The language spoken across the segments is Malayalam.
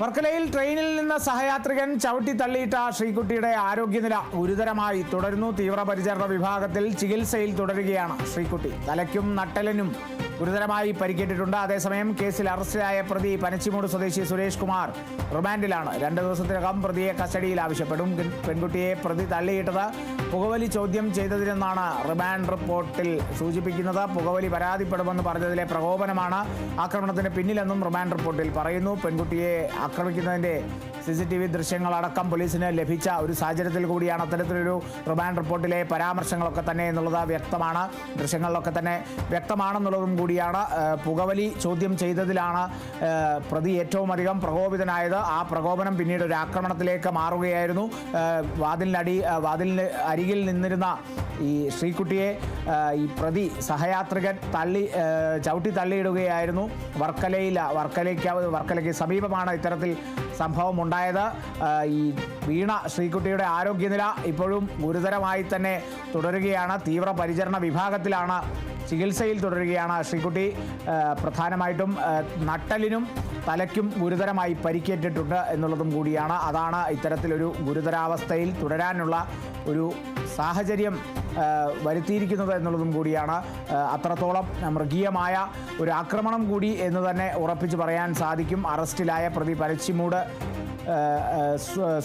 വർക്കലയിൽ ട്രെയിനിൽ നിന്ന് സഹയാത്രികൻ ചവിട്ടി തള്ളിയിട്ട ശ്രീകുട്ടിയുടെ ആരോഗ്യനില ഗുരുതരമായി തുടരുന്നു. തീവ്രപരിചരണ വിഭാഗത്തിൽ ചികിത്സയിൽ തുടരുകയാണ് ശ്രീകുട്ടി. തലയ്ക്കും നട്ടലിനും ഗുരുതരമായി പരിക്കേറ്റിട്ടുണ്ട്. അതേസമയം കേസിൽ അറസ്റ്റിലായ പ്രതി പനച്ചിമൂട് സ്വദേശി സുരേഷ് കുമാർ റിമാൻഡിലാണ്. രണ്ട് ദിവസത്തിനകം പ്രതിയെ കസ്റ്റഡിയിൽ ആവശ്യപ്പെടും. പെൺകുട്ടിയെ പ്രതി തള്ളിയിട്ടത് പുകവലി ചോദ്യം ചെയ്തതിനെന്നാണ് റിമാൻഡ് റിപ്പോർട്ടിൽ സൂചിപ്പിക്കുന്നത്. പുകവലി പരാതിപ്പെടുമെന്ന് പറഞ്ഞതിലെ പ്രകോപനമാണ് ആക്രമണത്തിന് പിന്നിലെന്നും റിമാൻഡ് റിപ്പോർട്ടിൽ പറയുന്നു. പെൺകുട്ടിയെ ആക്രമിക്കുന്നതിന്റെ സി സി ടി വി ദൃശ്യങ്ങളടക്കം പോലീസിന് ലഭിച്ച ഒരു സാഹചര്യത്തിൽ കൂടിയാണ് അത്തരത്തിലൊരു റിമാൻഡ് റിപ്പോർട്ടിലെ പരാമർശങ്ങളൊക്കെ തന്നെ എന്നുള്ളത് വ്യക്തമാണ്. ദൃശ്യങ്ങളിലൊക്കെ തന്നെ വ്യക്തമാണെന്നുള്ളതും കൂടിയാണ്. പുകവലി ചോദ്യം ചെയ്തതിലാണ് പ്രതി ഏറ്റവും അധികം പ്രകോപിതനായത്. ആ പ്രകോപനം പിന്നീട് ഒരു ആക്രമണത്തിലേക്ക് മാറുകയായിരുന്നു. വാതിലിനടി വാതിലിന് അരികിൽ നിന്നിരുന്ന ഈ ശ്രീകുട്ടിയെ ഈ പ്രതി സഹയാത്രികൻ തള്ളി ചവിട്ടി തള്ളിയിടുകയായിരുന്നു. വർക്കലയിൽ വർക്കലയ്ക്ക് വർക്കലയ്ക്ക് സമീപമാണ് ഇത്തരത്തിൽ സംഭവം ഉണ്ടായത്. ഈ വീണ ശ്രീകുട്ടിയുടെ ആരോഗ്യനില ഇപ്പോഴും ഗുരുതരമായി തന്നെ തുടരുകയാണ്. തീവ്രപരിചരണ വിഭാഗത്തിലാണ് ചികിത്സയിൽ തുടരുകയാണ് ശ്രീകുട്ടി. പ്രധാനമായിട്ടും നട്ടലിനും തലയ്ക്കും ഗുരുതരമായി പരിക്കേറ്റിട്ടുണ്ട് എന്നുള്ളതും കൂടിയാണ്. അതാണ് ഇത്തരത്തിലൊരു ഗുരുതരാവസ്ഥയിൽ തുടരാനുള്ള ഒരു സാഹചര്യം വരുത്തിയിരിക്കുന്നത് എന്നുള്ളതും കൂടിയാണ്. അത്രത്തോളം മൃഗീയമായ ഒരു ആക്രമണം കൂടി എന്ന് തന്നെ ഉറപ്പിച്ച് പറയാൻ സാധിക്കും. അറസ്റ്റിലായ പ്രതി പരച്ചിമൂട്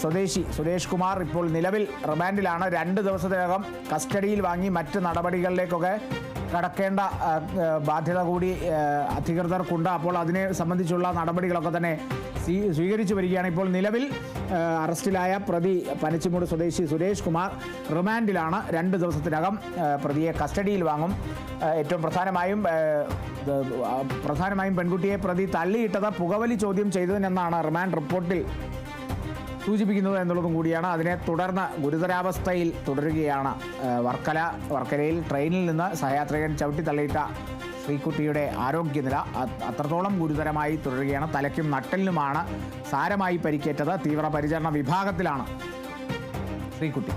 സ്വദേശി സുരേഷ് കുമാർ ഇപ്പോൾ നിലവിൽ റിമാൻഡിലാണ്. രണ്ട് ദിവസത്തിനകം കസ്റ്റഡിയിൽ വാങ്ങി മറ്റ് നടപടികളിലേക്കൊക്കെ കടക്കേണ്ട ബാധ്യത കൂടി അധികൃതർക്കുണ്ട്. അപ്പോൾ അതിനെ സംബന്ധിച്ചുള്ള നടപടികളൊക്കെ തന്നെ സ്വീ- സ്വീകരിച്ചു വരികയാണ്. ഇപ്പോൾ നിലവിൽ അറസ്റ്റിലായ പ്രതി പനച്ചിമൂട് സ്വദേശി സുരേഷ് കുമാർ റിമാൻഡിലാണ്. രണ്ട് ദിവസത്തിനകം പ്രതിയെ കസ്റ്റഡിയിൽ വാങ്ങും. ഏറ്റവും പ്രധാനമായും പ്രധാനമായും പെൺകുട്ടിയെ പ്രതി തള്ളിയിട്ടത് പുകവലി ചോദ്യം ചെയ്തതിനെന്നാണ് റിമാൻഡ് റിപ്പോർട്ടിൽ സൂചിപ്പിക്കുന്നത് എന്നുള്ളതും കൂടിയാണ്. അതിനെ തുടർന്ന് ഗുരുതരാവസ്ഥയിൽ തുടരുകയാണ്. വർക്കല വർക്കലയിൽ ട്രെയിനിൽ നിന്ന് സഹയാത്രികൻ ചവിട്ടി തള്ളിയിട്ട ശ്രീകുട്ടിയുടെ ആരോഗ്യനില അത്രത്തോളം ഗുരുതരമായി തുടരുകയാണ്. തലയ്ക്കും നട്ടലിനുമാണ് സാരമായി പരിക്കേറ്റത്. തീവ്രപരിചരണ വിഭാഗത്തിലാണ് ശ്രീകുട്ടി.